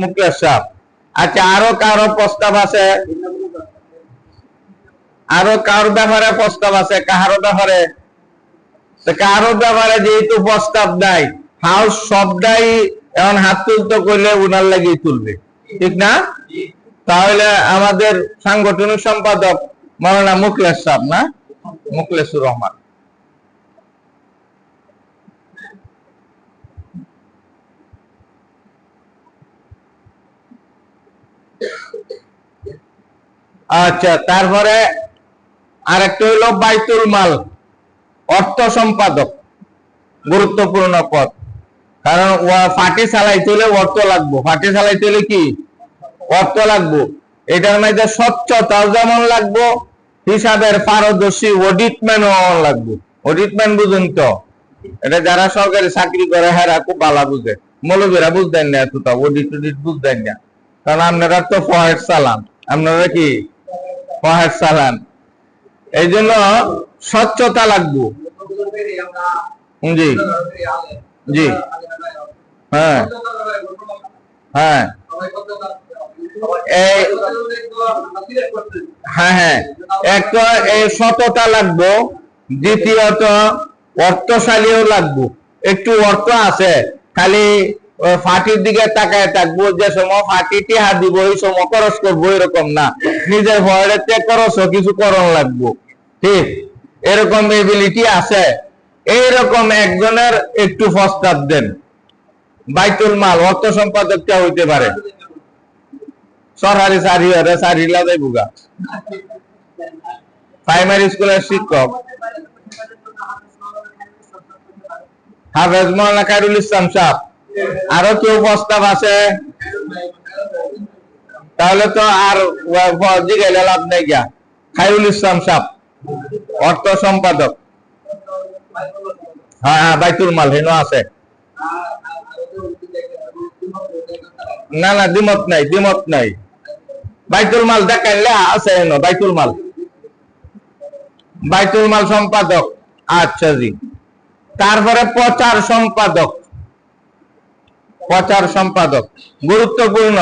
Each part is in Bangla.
মুকেশ সাহেব আচ্ছা আরও কারও প্রস্তাব আছে? আরও কারও ব্যাপারে প্রস্তাব আছে? ব্যাপারে? কারও ব্যাপারে যেহেতু প্রস্তাব নাই হাউস সবটাই এখন হাত তুলতে করলে উনার লাগিয়ে তুলবে। ঠিক না? তাহলে আমাদের সাংগঠনিক সম্পাদক মৌলানা মুকলেশ সাহেব না? মুকলেশুর রহমান। আচ্ছা তারপরে আরেকটা হইল বাইতুল মাল, অর্থ সম্পাদক, গুরুত্বপূর্ণ পদ। কারণ ফাটি চালাইতে হলে অর্থ লাগবো। ফাটি চালাইতে হলে কি? অর্থ লাগবো। এটার মধ্যে স্বচ্ছতাও যেমন লাগবো, হিসাবের পারদর্শী অডিটম্যানও লাগবো। অডিটম্যান বুঝুন তো? এটা যারা সরকারি চাকরি করে, হেরা খুব ভালো বুঝে। মৌলবীরা বুঝতেন না এতটা অডিট টডিট বুঝতেন না। কারণ আপনারা তো ফহের চালান। আপনারা কি চালান এই জন্য স্বচ্ছতা লাগবো। জি। জি। হ্যাঁ। হ্যাঁ। এই হ্যাঁ হ্যাঁ। একটা এই সততা লাগবো। দ্বিতীয়ত অর্থশালীও লাগবো। একটু অর্থ আছে। খালি ফাটির দিকে তাকায় থাকব, যে সময় ফাটি টিহা দিব ওই সময় খরচ করব, এরকম না। নিজের ভয়েতে খরচ কিছু করণ লাগবো। ঠিক? এরকম এবিলিটি আছে। এইরকম একজনের একটু প্রস্তাব দেন। বাইতুল মাল, অর্থ সম্পাদকটা হইতে পারে। সরকারি চাকরি হলে চাকরি লাগাই বুগা। প্রাইমারি স্কুলের শিক্ষক। হাফেজ মৌলানা খায়রুল ইসলাম সাহেব আরও কেউ প্রস্তাব আছে? তাহলে তো আর জিগাইলে লাভ নেই গিয়া। খায়রুল ইসলাম সাহেব, অর্থ সম্পাদক। হ্যাঁ হ্যাঁ বাইতুল মাল, হেন আছে। না না, দ্বিমত নাই দ্বিমত নাই। বাইতুল মাল দেখাইলে আছে হেন, বাইতুল মাল। বাইতুল মাল সম্পাদক আচ্ছা জি। তারপরে প্রচার সম্পাদক। প্রচার সম্পাদক। গুরুত্বপূর্ণ,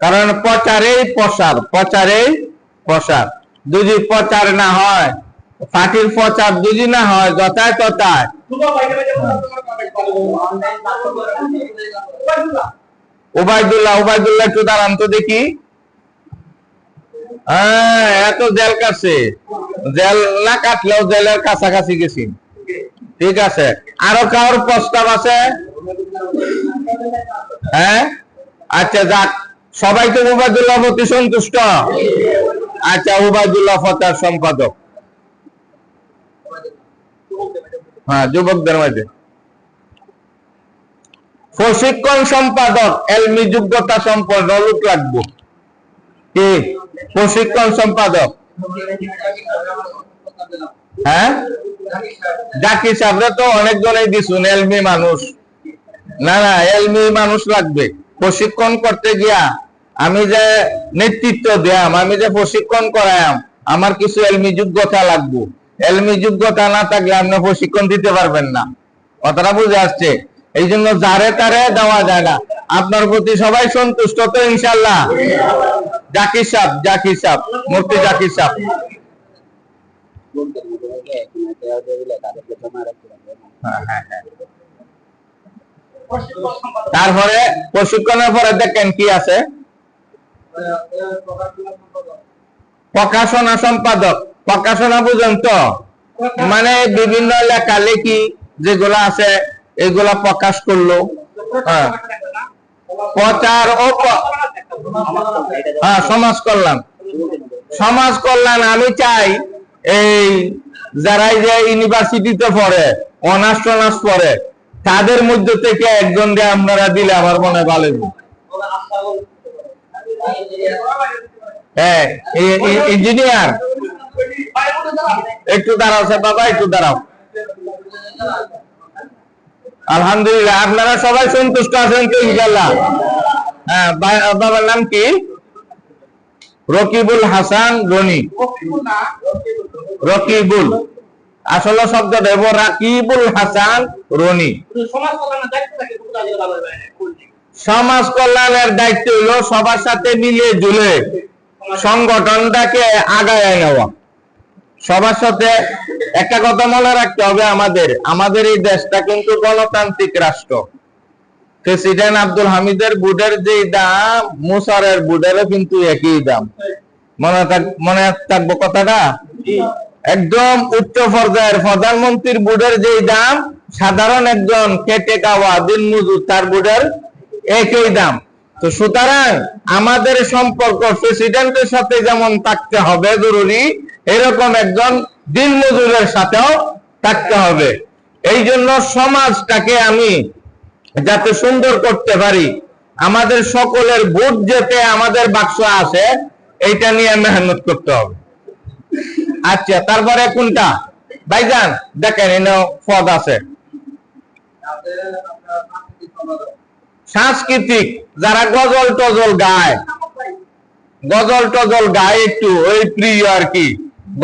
কারণ প্রচারেই প্রসার প্রচারেই প্রসার। যদি প্রচার না হয়, পার্টির প্রচার যদি না হয়, যথায় তথায়। ওবায়দুল্লাহ ওবায়দুল্লাহ একটু দাঁড়ান তো দেখি। হ্যাঁ এত জেল কাটছে। জেল না কাটলেও জেলের কাছাকাছি গেছি। ঠিক আছে। আরও কারোর প্রস্তাব আছে? হ্যাঁ? আচ্ছা যাক। সবাই তো উবায়দুল্লাহ প্রতি সন্তুষ্ট। আচ্ছা উবায়দুল্লাহ ফতার সম্পাদক। হ্যাঁ যুবকদের মধ্যে। প্রশিক্ষণ সম্পাদক, এলমি যোগ্যতা সম্পন্ন লোক লাগবো। কি? প্রশিক্ষণ সম্পাদক। হ্যাঁ? জাকির সাহেবরা তো অনেকজনই দিছুন, এলমি মানুষ। না না এলমি মানুষ লাগবে। প্রশিক্ষণ করতে গিয়া আমি যে নেতৃত্ব দিয়াম আমি যে প্রশিক্ষণ করায়াম আমার কিছু এলমি যোগ্যতা লাগবে। এলমি যোগ্যতা না থাকলে আপনি প্রশিক্ষণ দিতে পারবেন না। কথাটা বুঝে আসছে? এই জন্য যারে তারে দেওয়া যায় না। আপনার প্রতি সবাই সন্তুষ্ট তো ইনশাল্লাহ জাকির সাহেব জাকির সাহেব মুফতি জাকির সাহেব। হ্যাঁ, হ্যাঁ, হ্যাঁ। তারপরে প্রশিক্ষণের পরে দেখেন কি আছে? প্রকাশনা সম্পাদক। প্রকাশনা বুঝেন তো মানে বিভিন্ন লেখালেখি যেগুলো আছে, এগুলা প্রকাশ করল। হ্যাঁ। প্রচার ও হ্যাঁ সমাজ কল্যাণ। সমাজ কল্যাণ আমি চাই এই যারা যে ইউনিভার্সিটিতে পড়ে অনার্স টনার্স পড়ে তাদের মধ্যে থেকে একজন দিয়ে আপনারা দিলে আমার মনে ভালো হ্যাঁ ইঞ্জিনিয়ার একটু দাঁড়াও স্যার বাবা, একটু দাঁড়াও। আলহামদুলিল্লাহ, আপনারা সবাই সন্তুষ্ট আছেন তো ইনশাল্লাহ হ্যাঁ বাবার নাম কি? রকিবুল হাসান রনি। রকিবুল। আসলে শব্দ দেব রাকিবুল হাসান রনি। সমাজ কল্যাণের দায়িত্ব হলো সবার সাথে মিলিয়ে ঝুলে সংগঠনটাকে আগায় নেওয়া। সবার সাথে একটা কথা মনে রাখতে হবে আমাদের। আমাদের এই দেশটা কিন্তু গণতান্ত্রিক রাষ্ট্র। প্রেসিডেন্ট আব্দুল হামিদের বুডের যে দাম, মুসারের বুডেরও কিন্তু একই দাম। মনে থাক মনে থাকব কথাটা? একদম উচ্চ পর্যায়ের প্রধানমন্ত্রীর বুডের যে দাম, সাধারণ একজন খেটে খাওয়া দিন মজুর তার বুডের একই দাম। তো সুতরাং আমাদের সম্পর্ক প্রেসিডেন্টের সাথে যেমন থাকতে হবে জরুরি, এরকম একজন দিন মজুরের সাথেও থাকতে হবে। এই জন্য সমাজটাকে আমি যাতে সুন্দর করতে পারি, আমাদের সকলের ভোট যেতে আমাদের বাক্স আসে এইটা নিয়ে মেহনত করতে হবে। আচ্ছা তারপরে কোনটা? ভাইজান, দেখেন এনে পদ আছে। সাংস্কৃতিক, যারা গজল টজল গায়, গজল টজল গায় একটু, ওই প্রিয় আর কি।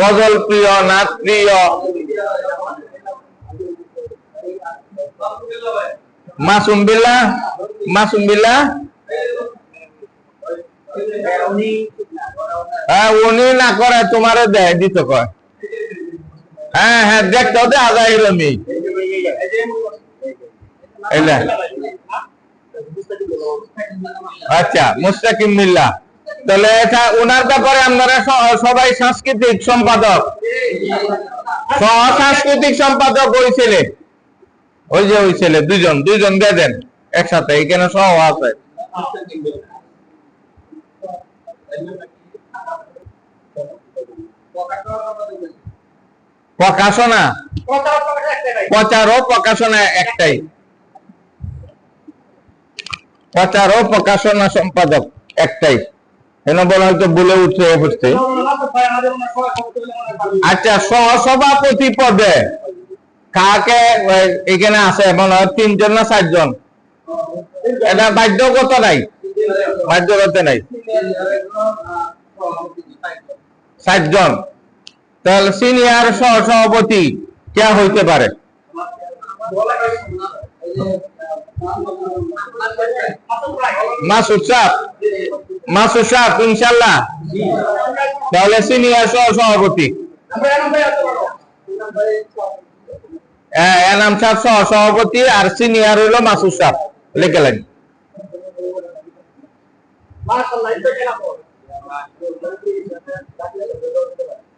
গজল প্রিয়, নাচ প্রিয়। মাসুম বিল্লাহ মাসুম বিল্লাহ হ্যাঁ উনি না করে, তোমারে হ্যাঁ হ্যাঁ দেখতে হতে আদায় আচ্ছা মুস্তাকিম মিল্লা তাহলে এটা ওনার ব্যাপারে আপনারা সবাই সাংস্কৃতিক সম্পাদক। সহ সাংস্কৃতিক সম্পাদক ওই ছেলে। ওই যে ওই ছেলে, দুইজন দুইজন দিয়ে দেন, একসাথে, এখানে সহ আছে। প্রকাশনা? প্রচার ও প্রকাশনা একটাই। প্রচার ও প্রকাশনা সম্পাদক একটাই। বলা হয়তো বলে উঠছে আচ্ছা সহসভাপতি পদে কাকে এখানে আছে? মনে হয় তিনজন না চারজন? এটা বাধ্যগত নাই? বাধ্যগত নাই। চারজন তাহলে সিনিয়র সহ সভাপতি কে হইতে পারে? তাহলে সিনিয়র সহ সভাপতি হ্যাঁ, এনাম সাহ সহ সভাপতি আর সিনিয়র হইল মাসুদ সাহ। লিখে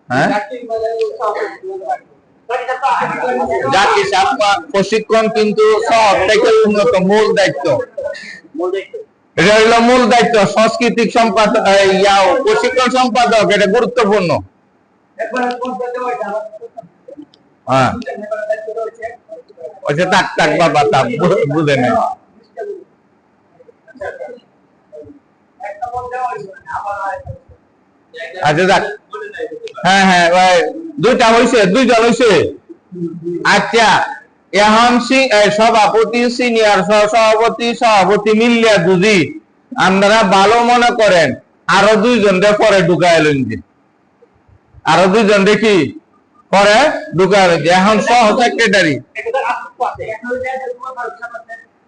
হ্যাঁ? জাতি সাহ প্রশিক্ষণ কিন্তু সব থেকে উন্নত মূল দায়িত্ব। এটা হইল মূল দায়িত্ব সাংস্কৃতিক সম্পাদক এই, ইয়া, প্রশিক্ষণ সম্পাদক এটা গুরুত্বপূর্ণ। হ্যাঁ। ওইটা তাক তাক বাবা তা বুঝে নেই। আচ্ছা যাক। হ্যাঁ হ্যাঁ ওই দুইটা হইছে দুইজন হইছে। আচ্ছা এখন সভাপতি সিনিয়র সভাপতি সভাপতি মিলিয়া যদি আপনারা ভালো মনে করেন, আরও দুইজন রে পরে ঢুকাই লইন যে আরও দুইজন দেখি, পরে ঢুকাই এখন সহ সেক্রেটারি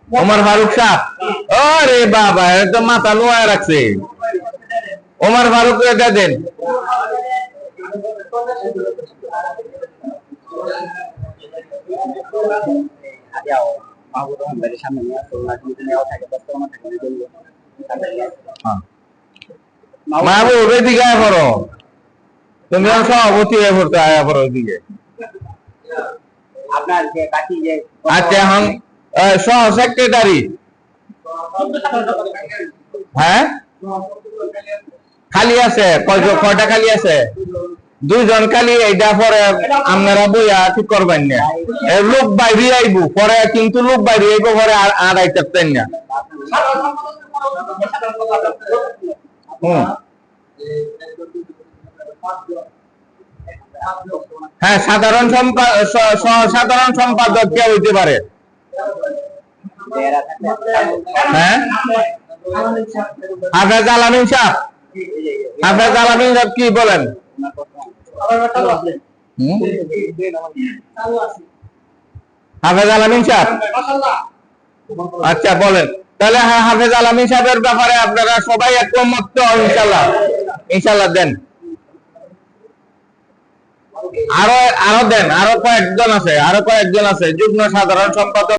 ওমর ফারুক সাহ। আরে বাবা তো মাথা নোয়া রাখছে। ওমর ফারুক এটা দেন। মাহবুব এদিকে আয়া করো তুমি আর সভাপতি হয়ে পড়তে আয়া ওইদিকে আপনার যে কাকি যে আচ্ছা এখন সহ সেক্রেটারি হ্যাঁ? খালি আছে কয়টা খালি আছে? দুইজন খালি, এইটা পরে আপনারা বইয়া ঠিক করবেন না। লোক বাইরে আইব, পরে কিন্তু লোক বাইরে আইব, পরে আর আর আইতেন না। হ্যাঁ সাধারণ সম্পা- স- স- সাধারণ সম্পাদক কে হইতে পারে? হ্যাঁ আলামিন সাহ হাফেজ আলামিন সাহেব কি বলেন? হাফেজ আলামিন আচ্ছা বলেন। তাহলে হাফেজ আলমী সাহেবের ব্যাপারে আপনারা সবাই একমত ইনশাল্লাহ ইনশাল্লাহ দেন। আরও আরও দেন। আরও কয়েকজন আছে, আরও কয়েকজন আছে। যুগ্ম সাধারণ সম্পাদক